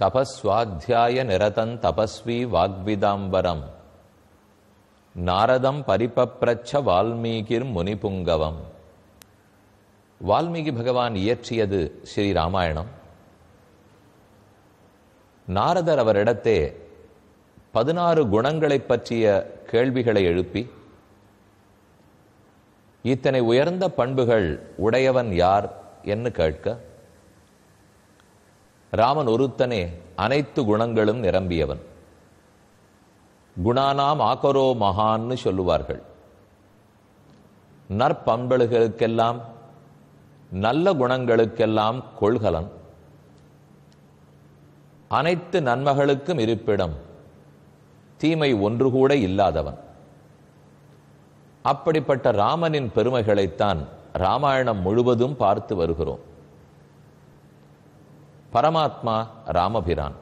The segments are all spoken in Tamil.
தபஸ்வாத்தியாய நிரதன் தபஸ்வி வாக்விதாம்பரம். நாரதம் பரிபப்ரச்ச வால்மீகிர் முனிபுங்கவம். வால்மீகி பகவான் இயற்றியது ஸ்ரீ ராமாயணம். நாரதர் அவரிடத்தே பதினாறு குணங்களைப் பற்றிய கேள்விகளை எழுப்பி இத்தனை உயர்ந்த பண்புகள் உடையவன் யார் என்று கேட்க ராமன் ஒருத்தனே அனைத்து குணங்களும் நிரம்பியவன். குணானாம் ஆக்கரோ மகான்னு சொல்லுவார்கள். நற்பண்புகளுக்கெல்லாம் நல்ல குணங்களுக்கெல்லாம் கொள்கலன். அனைத்து நன்மகளுக்கும் இருப்பிடம் தீமை ஒன்று கூட இல்லாதவன். அப்படிப்பட்ட ராமனின் பெருமைகளைத்தான் ராமாயணம் முழுவதும் பார்த்து வருகிறோம். பரமாத்மா ராமபிரான்.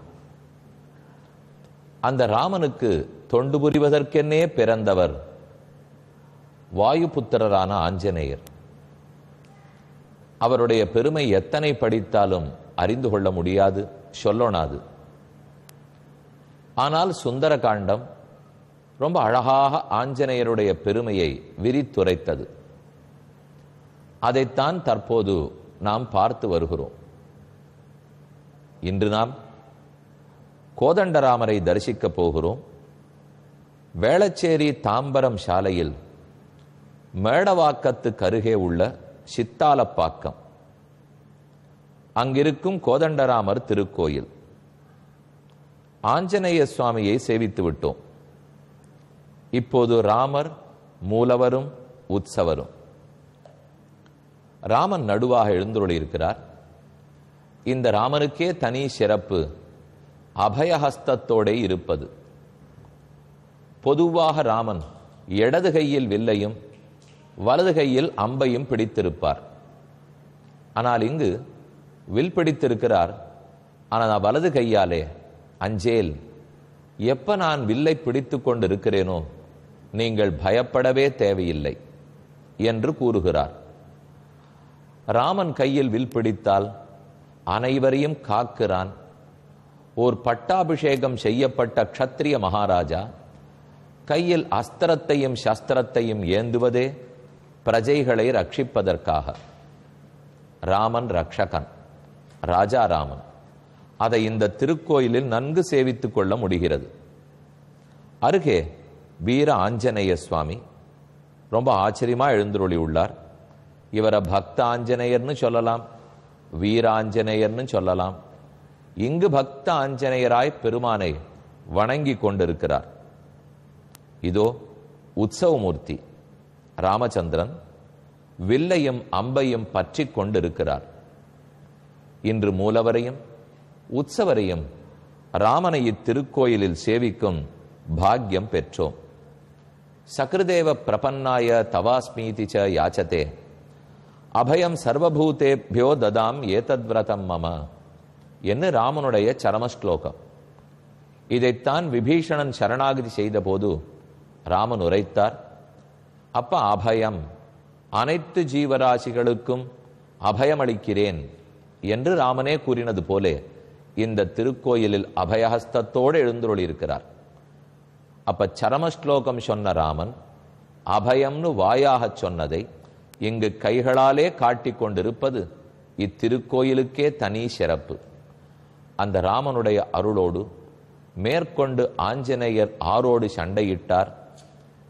அந்த ராமனுக்கு தொண்டு புரிவதற்கென்னே பிறந்தவர் வாயுபுத்திரரான ஆஞ்சநேயர். அவருடைய பெருமை எத்தனை படித்தாலும் அறிந்து கொள்ள முடியாது சொல்லொணாது. ஆனால் சுந்தர காண்டம் ரொம்ப அழகாக ஆஞ்சநேயருடைய பெருமையை விரித்துரைத்தது. அதைத்தான் தற்போது நாம் பார்த்து வருகிறோம். இன்று நாம் கோதண்டராமரை தரிசிக்கப் போகிறோம். வேளச்சேரி தாம்பரம் சாலையில் மேடவாக்கத்து கருகே உள்ள சித்தாலப்பாக்கம். அங்கிருக்கும் கோதண்டராமர் திருக்கோயில். ஆஞ்சநேய சுவாமியை சேவித்து விட்டோம். இப்போது ராமர் மூலவரும் உற்சவரும். ராமன் நடுவாக எழுந்துள்ளிருக்கிறார் இந்த ராமனுக்கே தனி சிறப்பு. அபயஹஸ்தத்தோட இருப்பது. பொதுவாக ராமன் இடது கையில் வில்லையும் வலது கையில் அம்பையும் பிடித்திருப்பார். ஆனால் இங்கு வில் பிடித்திருக்கிறார். ஆனால் வலது கையாலே அஞ்சேல் எப்ப நான் வில்லை பிடித்து கொண்டிருக்கிறேனோ நீங்கள் பயப்படவே தேவையில்லை என்று கூறுகிறார். ராமன் கையில் வில் பிடித்தால் அனைவரையும் காக்கிறான். ஓர் பட்டாபிஷேகம் செய்யப்பட்ட க்ஷத்திரிய மகாராஜா கையில் அஸ்திரத்தையும் சஸ்திரத்தையும் ஏந்துவதே பிரஜைகளை ரட்சிப்பதற்காக. ராமன் ரக்ஷகன் ராஜா ராமன் அதை இந்த திருக்கோயிலில் நன்கு சேவித்துக் கொள்ள முடிகிறது. அருகே வீர ஆஞ்சநேய சுவாமி ரொம்ப ஆச்சரியமா எழுந்துருளி உள்ளார் இவரை பக்த ஆஞ்சநேயர்னு சொல்லலாம். வீராஞ்சநேயர்னு சொல்லலாம். இங்கு பக்த ஆஞ்சநேயராய் பெருமானை வணங்கி கொண்டிருக்கிறார். இதோ உற்சவமூர்த்தி ராமச்சந்திரன் வில்லையும் அம்பையும் பற்றி கொண்டிருக்கிறார். இன்று மூலவரையும் உற்சவரையும் ராமனை இத்திருக்கோயிலில் சேவிக்கும் பாக்கியம் பெற்றோம். சக்ருதேவ பிரபன்னாய தவாஸ்மீதி ச யாச்சதே. அபயம் சர்வபூதேபியோ ததாம் ஏதத்விரதம் மம. என்று ராமனுடைய சரமஸ்லோகம். இதைத்தான் விபீஷணன் சரணாகதி செய்த போது ராமன் உரைத்தார் அப்ப அபயம் அனைத்து ஜீவராசிகளுக்கும் அபயமளிக்கிறேன் என்று ராமனே கூறினது போலே இந்த திருக்கோயிலில் அபயஹஸ்தத்தோடு எழுந்துள்ளிருக்கிறார் அப்ப சரமஸ்லோகம் சொன்ன ராமன் அபயம்னு வாயாக சொன்னதை இங்கு கைகளாலே காட்டிக் கொண்டிருப்பது இத்திருக்கோயிலுக்கே தனி சிறப்பு. அந்த ராமனுடைய அருளோடு மேற்கொண்டு ஆஞ்சநேயர் ஆரோடு சண்டையிட்டார்.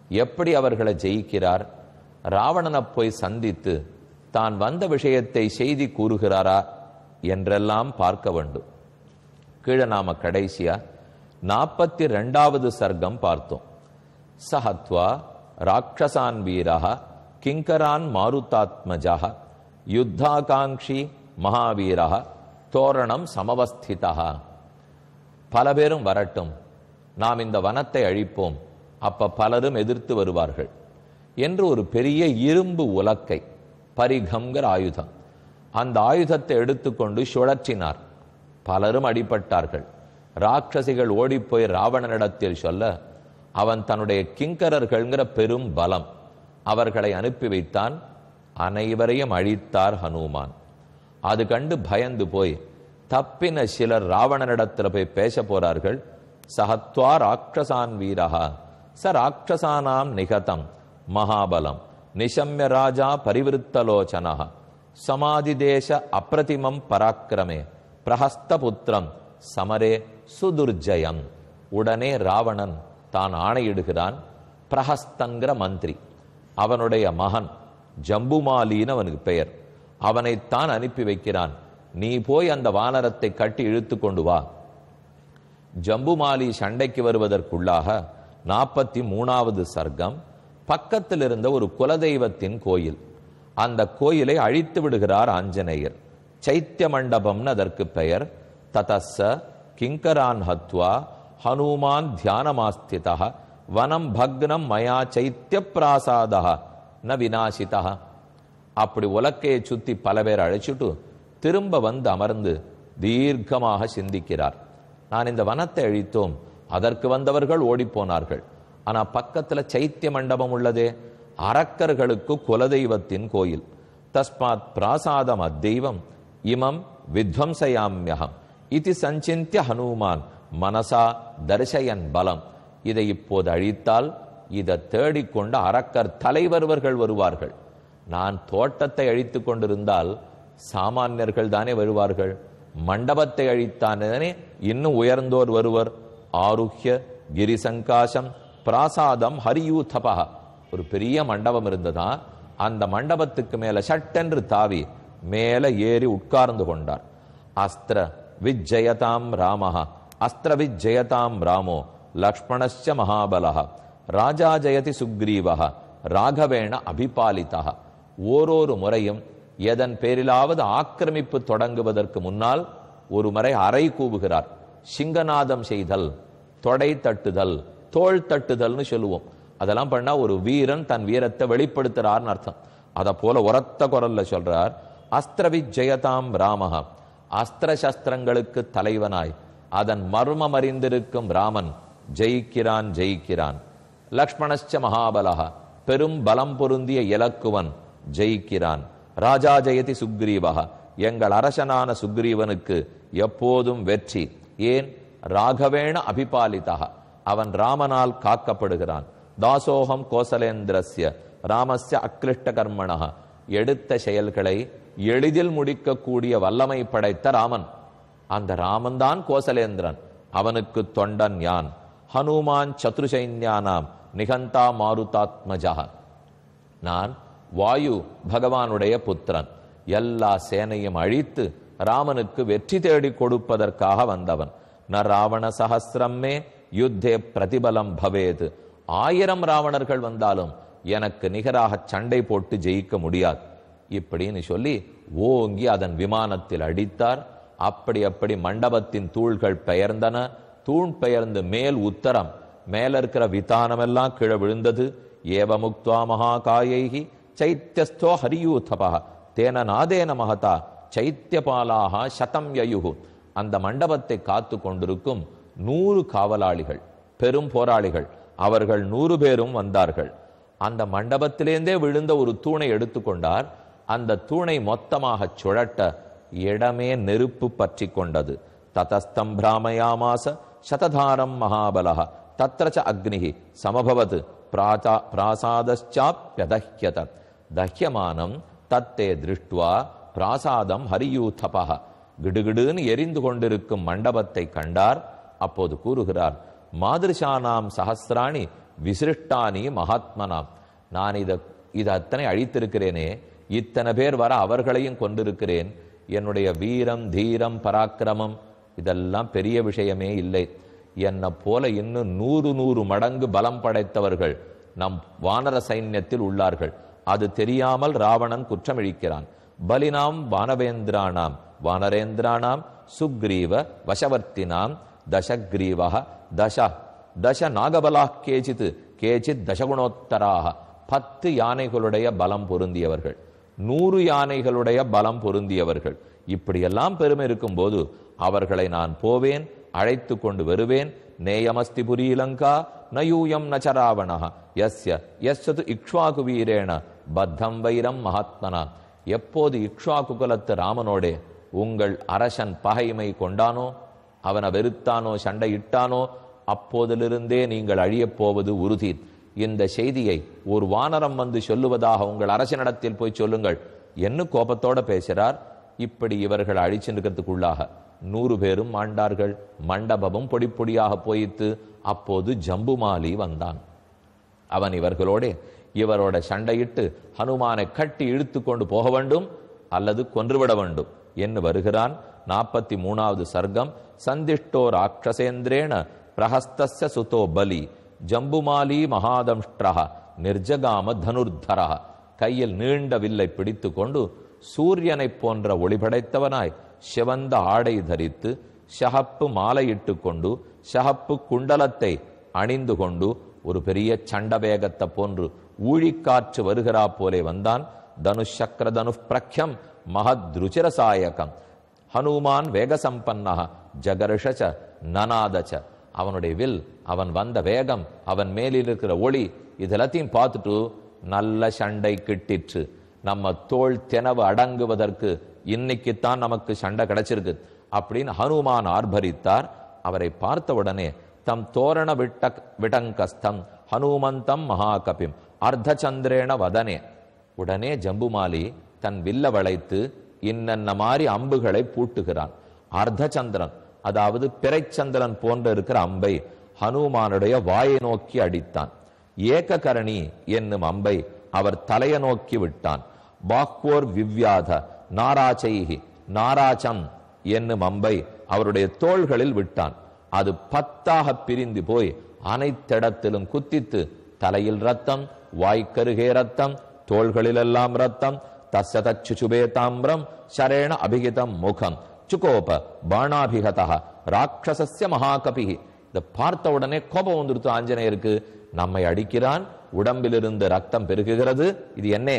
எப்படி அவர்களை ஜெயிக்கிறார்? ராவணனை போய் சந்தித்து தான் வந்த விஷயத்தை செய்தி கூறுகிறாரா என்றெல்லாம் பார்க்க வேண்டும். கீழே நாம கடைசியா நாற்பத்தி ரெண்டாவது சர்க்கம் பார்த்தோம். சஹத்வா ராட்சசான் வீரா கிங்கரான் மாருதாத்மஜா யுத்தாகாங்ஷி மகாவீரா தோரணம் சமவஸ்திதா பல பேரும் வரட்டும். நாம் இந்த வனத்தை அழிப்போம். அப்ப பலரும் எதிர்த்து வருவார்கள். என்று ஒரு பெரிய இரும்பு உலக்கை பரிகம்ங்கிற ஆயுதம். அந்த ஆயுதத்தை எடுத்துக்கொண்டு சுழற்றினார். பலரும் அடிபட்டார்கள். ராட்சசிகள் ஓடிப்போய் ராவணனிடத்தில் சொல்ல அவன் தன்னுடைய கிங்கரர்கள்ங்கிற பெரும் பலம் அவர்களை அனுப்பி வைத்தான் அனைவரையும் அழித்தார் ஹனுமான். அது கண்டு பயந்து போய் தப்பின சிலர் ராவணனிடத்தில் போய் பேச போறார்கள். சஹத்வா ராட்சசான் வீரகா ச ராட்சசானாம் நிகதம் மகாபலம். நிஷம்ய ராஜா பரிவிருத்தலோச்சனா சமாதி தேச அப்பிரதிமம் பராக்கிரமே. பிரஹஸ்தபுத்திரம் சமரே சுதுர்ஜயம். உடனே ராவணன் தான் ஆணையிடுகிறான் பிரஹஸ்தங்கிற மந்திரி. அவனுடைய மகன் ஜம்புமாலின்னு அவனுக்கு பெயர். அவனைத்தான் அனுப்பி வைக்கிறான். நீ போய் அந்த வானரத்தை கட்டி இழுத்து கொண்டு வா. ஜம்புமாலி சண்டைக்கு வருவதற்குள்ளாக நாற்பத்தி மூணாவது சர்க்கம் பக்கத்தில் இருந்த ஒரு குலதெய்வத்தின் கோயில். அந்த கோயிலை அழித்து விடுகிறார் ஆஞ்சநேயர். சைத்திய மண்டபம்னு அதற்கு பெயர். ததஸ்ஸ கிங்கரான் ஹத்வா ஹனுமான் தியானமாஸ்திதா வனம் பக்னம் மயா சைத்திய பிராசாதா ந வினாசிதா அப்படி உலக்கையை சுத்தி பல பேர் அழைச்சிட்டு திரும்ப வந்து அமர்ந்து தீர்க்கமாக சிந்திக்கிறார். நான் இந்த வனத்தை அழித்தோம். அதற்கு வந்தவர்கள் ஓடிப்போனார்கள். ஆனா பக்கத்துல சைத்திய மண்டபம் உள்ளதே. அரக்கர்களுக்கு குலதெய்வத்தின் கோயில். தஸ்மாத் பிராசாதம் அத்தெய்வம். இமம் வித்வம்சயாமியகம் இது சஞ்சிந்திய ஹனுமான். மனசா தரிசயன் பலம். இதை இப்போது அழித்தால் இதை தேடிக்கொண்டு அரக்கர் தலைவர்வர்கள் வருவார்கள். நான் தோட்டத்தை அழித்து கொண்டிருந்தால் சாமானியர்கள் தானே வருவார்கள். மண்டபத்தை அழித்தானே இன்னும் உயர்ந்தோர் வருவர். ஆருஹ்ய கிரிசங்காசம் பிராசாதம் ஹரியூதபா. ஒரு பெரிய மண்டபம் இருந்ததா? அந்த மண்டபத்துக்கு மேல சட்டென்று தாவி மேல ஏறி உட்கார்ந்து கொண்டார். அஸ்திர விஜயதாம் ராமஹா. அஸ்திர விஜயதாம் ராமோ. லக்ஷ்மணச்ச மகாபலஹ ராஜா ஜெயதி சுக்ரீவஹ ராகவேண அபிபாலிதா ஓரொரு முறையும் எதன் பேரிலாவது ஆக்கிரமிப்பு தொடங்குவதற்கு முன்னால் ஒரு முறை அறை கூவுகிறார். சிங்கநாதம் செய்தல் தொடை தட்டுதல் தோள் தட்டுதல்னு சொல்லுவோம். அதெல்லாம் பண்ணா ஒரு வீரன் தன் வீரத்தை வெளிப்படுத்துறார்னு அர்த்தம். அத போல உரத்த குரல்ல சொல்றார் அஸ்திர ஜெயதாம் ராமஹ அஸ்திர சஸ்திரங்களுக்கு தலைவனாய் அதன் மர்மம் அறிந்திருக்கும் ராமன் ஜெயிக்கிறான் ஜெயிக்கிறான். லக்ஷ்மணஸ்ச மகாபலஹ. பெரும் பலம் பொருந்திய இலக்குவன் ஜெயிக்கிறான். ராஜா ஜெயதி சுக்ரீவக எங்கள் அரசனான சுக்ரீவனுக்கு எப்போதும் வெற்றி. ஏன்? ராகவேண அபிபாலிதா அவன் ராமனால் காக்கப்படுகிறான். தாசோகம் கோசலேந்திரஸ்ய. ராமஸ்ய அக்லிஷ்ட கர்மணக எடுத்த செயல்களை எளிதில் முடிக்கக்கூடிய வல்லமை படைத்த ராமன். அந்த ராமன்தான் கோசலேந்திரன். அவனுக்கு தொண்டன் யான். ஹனுமான் சத்ருசைன்யானாம் நிகந்தா மாருதாத்மஜா நான் வாயு பகவானுடைய புத்திரன். எல்லா சேனையும் அழித்து ராமனுக்கு வெற்றி தேடி கொடுப்பதற்காக வந்தவன். ந ராவண சகசிரமே யுத்தே பிரதிபலம் பவேது. ஆயிரம் ராவணர்கள் வந்தாலும் எனக்கு நிகராக சண்டை போட்டு ஜெயிக்க முடியாது. இப்படின்னு சொல்லி ஓங்கி அதன் விமானத்தில் அடித்தார். அப்படி அப்படி மண்டபத்தின் தூள்கள் பெயர்ந்தன. தூண் பெயர்ந்து மேல் உத்தரம். மேல இருக்கிற விதானம் எல்லாம் கீழே விழுந்தது. ஏவமுக்துவா மகாகாயைகி சைத்தியஸ்தோ ஹரியூதபா தேன நாதேன மகதா. சைத்தியபாலாக சதம் யயுகு அந்த மண்டபத்தை காத்து கொண்டிருக்கும் நூறு காவலாளிகள் பெரும் போராளிகள் அவர்கள் நூறு பேரும் வந்தார்கள். அந்த மண்டபத்திலேருந்தே விழுந்த ஒரு தூணை எடுத்துக்கொண்டார் அந்த தூணை மொத்தமாக சுழட்ட இடமே நெருப்பு பற்றி கொண்டது. ததஸ்தம் பிராமயாமாச சததாரம் மகாபலக தத்ரச்ச அக்னிஹி. சமபவத் பிராதா பிராசாதச்சாப்யதஹ்யத தஹ்யமானம் தத்தே திருஷ்டுவா. பிராசாதம் ஹரியூதபா கிடுகிடுன்னு எரிந்து கொண்டிருக்கும் மண்டபத்தை கண்டார். அப்போது கூறுகிறார் மாதிருஷானாம் சஹசிராணி விசிருஷ்டானி மகாத்மனாம். நான் இதை இதை அத்தனை அழித்திருக்கிறேனே. இத்தனை பேர் வர அவர்களையும் கொண்டிருக்கிறேன். என்னுடைய வீரம் தீரம் பராக்கிரமம் இதெல்லாம் பெரிய விஷயமே இல்லை. என்னை போல இன்னும் நூறு நூறு மடங்கு பலம் படைத்தவர்கள் நம் வானர சைன்யத்தில் உள்ளார்கள். அது தெரியாமல் ராவணன் குற்றமிழிக்கிறான். பலினாம் வானவேந்திரானாம் வானரேந்திரானாம் சுக்ரீவ வசவர்த்தினாம் தசக்ரீவக தச தச நாகபலா கேச்சித் கேச்சித் தசகுணோத்தராக பத்து யானைகளுடைய பலம் பொருந்தியவர்கள். நூறு யானைகளுடைய பலம் பொருந்தியவர்கள். இப்படியெல்லாம் பெருமை இருக்கும்போது அவர்களை நான் போவேன் அழைத்து கொண்டு வருவேன். நேயமஸ்தி புரீலங்கா நயூயம் நச்சராவணா எஸ்ய எஸ்யது இக்ஷ்வாகு வீரேண. பத்தம் வைரம் மகாத்மனா. எப்போது இக்ஷ்வாகு குலத்து ராமனோடே உங்கள் அரசன் பகைமை கொண்டானோ அவனை வெறுத்தானோ சண்டையிட்டானோ அப்போதிலிருந்தே நீங்கள் அழியப் போவது உறுதி இந்த செய்தியை ஒரு வானரம் வந்து சொல்லுவதாக உங்கள் அரசனிடத்தில் போய் சொல்லுங்கள். என்ன கோபத்தோட பேசுகிறார் இப்படி இவர்கள் அழிச்சிருக்கிறதுக்குள்ளாக நூறு பேரும் மாண்டார்கள் மண்டபமும் பொடி பொடியாக போயித்து அப்போது ஜம்புமாலி வந்தான். அவன் இவர்களோட இவரோட சண்டையிட்டு ஹனுமானை கட்டி இழுத்து கொண்டு போக வேண்டும் அல்லது கொன்றுவிட வேண்டும் என்று வருகிறான் நாற்பத்தி மூணாவது சர்க்கம். சந்திஷ்டோ ராட்சசேந்திரேண பிரஹஸ்தஸ்ய சுதோ பலி ஜம்புமாலி மகாதம்ஷ்டரா நிர்ஜகாம தனுர்தரா கையில் நீண்ட வில்லை பிடித்து கொண்டு சூரியனைப் போன்ற ஒளிபடைத்தவனாய் சிவந்த ஆடை தரித்து ஷஹப்பு மாலையிட்டு கொண்டு ஷஹப்பு குண்டலத்தை அணிந்து கொண்டு ஒரு பெரிய சண்டவேகத்தை போன்று ஊழிக்காற்று வருகிறா போலே வந்தான். தனுஷக்கர தனு பிரக்யம் மகத்ருச்சிரசாயகம் ஹனுமான் வேகசம்பன்னா ஜகர்ஷச்ச நனாதச்ச அவனுடைய வில் அவன் வந்த வேகம் அவன் மேலில் இருக்கிற ஒளி இதெல்லாத்தையும் பார்த்துட்டு நல்ல சண்டை கிட்டிற்று. நம்ம தோல் தெனவு அடங்குவதற்கு இன்னைக்குத்தான் நமக்கு சண்டை கிடைச்சிருக்கு அப்படின்னு ஹனுமான் ஆர்ப்பரித்தார். அவரை பார்த்த உடனே தம் தோரண விட்ட விடங்கஸ்தம் ஹனுமந்தம் மகாகபிம் அர்த்தச்சந்திரேன வதனே. உடனே ஜம்புமாலி தன் வில்ல வளைத்து இன்னென்ன மாதிரி அம்புகளை பூட்டுகிறான். அர்த்தச்சந்திரன் அதாவது பிறைச்சந்திரன் போன்ற இருக்கிற அம்பை ஹனுமானுடைய வாயை நோக்கி அடித்தான். ஏககரணி என்னும் அம்பை அவர் தலையை நோக்கி விட்டான். பாக்வோர் விவ்யாத நாராச்சைகி நாராச்சம் என்னும் அம்பை அவருடைய தோள்களில் விட்டான். அது பத்தாக பிரிந்து போய் அனைத்திடத்திலும் குத்தித்து தலையில் ரத்தம் வாய்க்கருகே ரத்தம் தோள்களிலெல்லாம் ரத்தம் தஸ்ய தச்சுபே தாமிரம் சரேண அபிகிதம் முகம் சுகோப பாணாபிகதா ராட்சசஸ்ய மகாகபி இதை பார்த்த உடனே கோபம் வந்துருத்து ஆஞ்சநேயருக்கு நம்மை அடிக்கிறான் உடம்பிலிருந்து ரத்தம் பெருகுகிறது இது என்ன?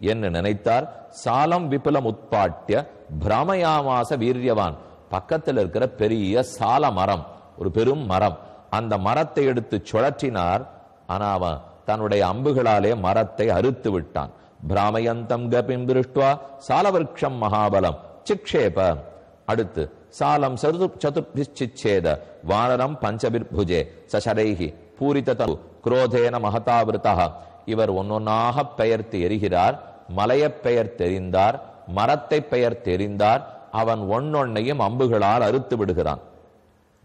என்று நினைத்தார். சாலம் விபுலம் உட்பாட்டிய பிரமயாமாச வீரியவான். பக்கத்தில் இருக்கிற பெரிய சால மரம் ஒரு பெரும் மரம். அந்த மரத்தை எடுத்து சுழற்றினார். ஆனா அவன் தன்னுடைய அம்புகளாலே மரத்தை அறுத்து விட்டான். பிராமயந்தம் கபிம் திருஷ்டுவா சாலவருஷம் மகாபலம் சிக்ஷேப. அடுத்து சாலம் சதுர்பிச்சிச்சேத வானரம் பஞ்சபிர்புஜே சசரைகி பூரித தரு குரோதேன மகதாவிருத்தா இவர் ஒன்னொன்னாக பெயர்த்து எரிகிறார் மலையப் பெயர் தெரிந்தார் மரத்தை பெயர் தெரிந்தார் அவன் ஒன்னொன்னையும் அம்புகளால் அறுத்து விடுகிறான்.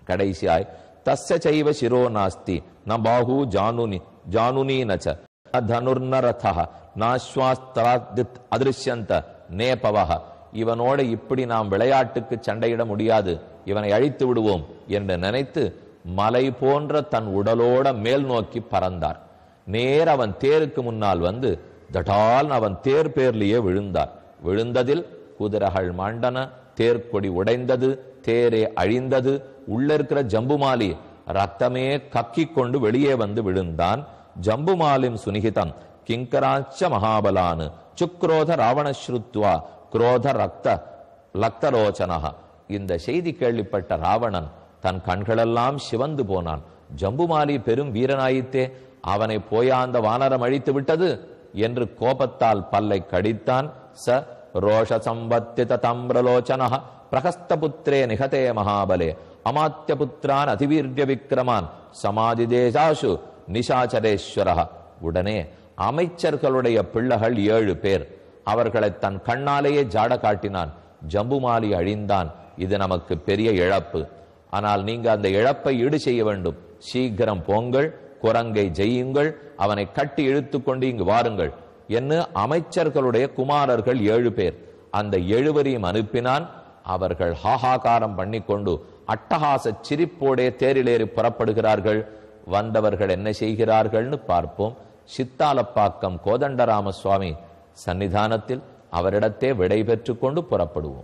கடைசியாய் தஸ்ய சைவ சிரோ நாஸ்தி ந ஜானுனி ஜானுனி நச்ச தனுர்ன நாஸ்வாஸ்தராதித் அதிருஷ்யந்த நேபவஹ இவனோட இப்படி நாம் விளையாட்டுக்கு சண்டையிட முடியாது இவனை அழித்து விடுவோம் என்று நினைத்து மலை போன்ற தன் உடலோட மேல் நோக்கி பறந்தார். நேர் அவன் தேருக்கு முன்னால் வந்து தடால் அவன் தேர் பேர்லயே விழுந்தான் விழுந்ததில் குதிரைகள் மாண்டன தேர்க்கொடி உடைந்தது தேரே அழிந்தது உள்ள இருக்கிற ஜம்புமாலி ரத்தமே கக்கி கொண்டு வெளியே வந்து விழுந்தான். ஜம்புமாலிம் சுனிகிதம் கிங்கராச்ச மகாபலானு சுக்ரோத ராவணஸ்ருத்வா குரோத ரக்த லக்தரோச்சனக இந்த செய்தி கேள்விப்பட்ட ராவணன் தன் கண்களெல்லாம் சிவந்து போனான். ஜம்புமாலி பெரும் வீரனாயித்தே அவனை போயாந்த வானரம் அழித்து விட்டது என்று கோபத்தால் பல்லை கடித்தான். ச ரோஷ சம்பத்தித தம்ரலோச்சன பிரகஸ்தபுத்திரே நிகதே மகாபலே அமாத்திய புத்திரான் அதிவீர்ய விக்ரமான் சமாதி தேசாசு நிஷாச்சரேஸ்வர உடனே அமைச்சர்களுடைய பிள்ளைகள் ஏழு பேர். அவர்களை தன் கண்ணாலேயே ஜாட காட்டினான். ஜம்புமாலி அழிந்தான். இது நமக்கு பெரிய இழப்பு. ஆனால் நீங்க அந்த இழப்பை ஈடு செய்ய வேண்டும். சீக்கிரம் போங்கள். குரங்கை ஜெய்யுங்கள் அவனை கட்டி இழுத்துக்கொண்டு இங்கு வாருங்கள் என்று அமைச்சர்களுடைய குமாரர்கள் ஏழு பேர். அந்த எழுவரையும் அனுப்பினான். அவர்கள் ஹாஹாகாரம் பண்ணிக்கொண்டு அட்டகாச சிரிப்போடே தேரிலேறி புறப்படுகிறார்கள். வந்தவர்கள் என்ன செய்கிறார்கள்னு பார்ப்போம். சித்தாலப்பாக்கம் கோதண்டராம சுவாமி சன்னிதானத்தில் அவரிடத்தே விடை பெற்றுக் கொண்டு புறப்படுவோம்.